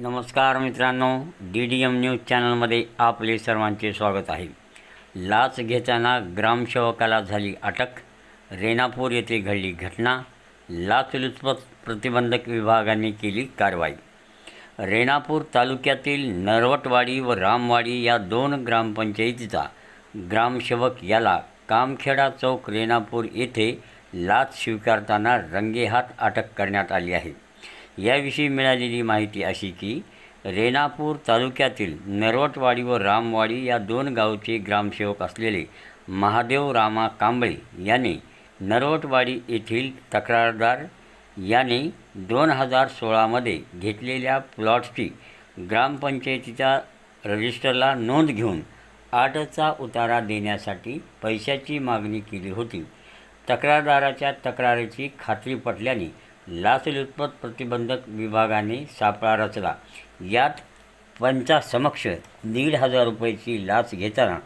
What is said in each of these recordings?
नमस्कार मित्रांनो D D M news चॅनलमध्ये आपले सर्वांचे स्वागत आहे. लाच घेताना ग्रामसेवकाला झाली अटक रेणापूर येथे घडली घटना लाचलुचपत प्रतिबंधक विभागाने केली कारवाई. रेणापूर तालुक्यातील नरवटवाडी व रामवाडी या दोन ग्रामपंचायतीचा ग्रामसेवक याला कामखेडा चौक रेणापूर येथे लाच स्वीकारताना रंगेहात अटक करण्यात आली आहे. याविषयी मिळालेली माहिती अशी की रेणापूर तालुक्यातील नरवटवाडी व रामवाडी या दोन गावचे ग्रामसेवक असलेले महादेव रामा कांबळे याने नरवटवाडी येथील तक्रारदार याने दोन हजार सोळामध्ये घेतलेल्या प्लॉटची ग्रामपंचायतीच्या रजिस्टरला नोंद घेऊन आठचा उतारा देण्यासाठी पैशाची मागणी केली होती. तक्रारदाराच्या तक्रारीची खात्री पटल्याने लाचलुचपत प्रतिबंधक विभागाने सापळा रचला. यात पंचासमक्ष दीड हजार रुपयाची लाच घेताना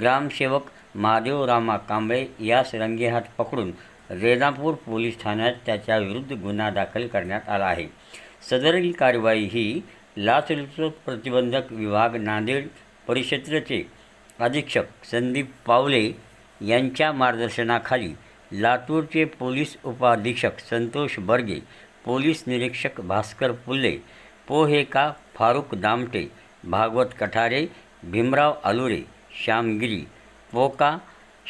ग्रामसेवक महादेव रामा कांबळे यास रंगेहात पकडून रेणापूर पोलीस ठाण्यात त्याच्याविरुद्ध गुन्हा दाखल करण्यात आला आहे. सदरील कारवाई ही लाचलुचपत प्रतिबंधक विभाग नांदेड परिक्षेत्राचे अधीक्षक संदीप पावले यांच्या मार्गदर्शनाखाली लातूरचे पोलीस उपाधीक्षक संतोष बर्गे पोलीस निरीक्षक भास्कर पुल्ले पोहेका फारुक दामटे भागवत कठारे भीमराव आलुरे श्यामगिरी पोका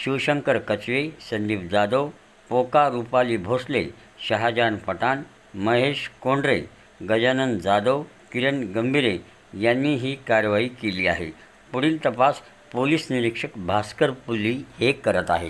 शिवशंकर कचवे संदीप जाधव पोका रुपाली भोसले शहाजान पठाण महेश कोंडरे गजानन जाधव किरण गंभीरे यांनी ही कारवाई केली आहे. पुढील तपास पोलीस निरीक्षक भास्कर पुल्ली हे करत आहेत.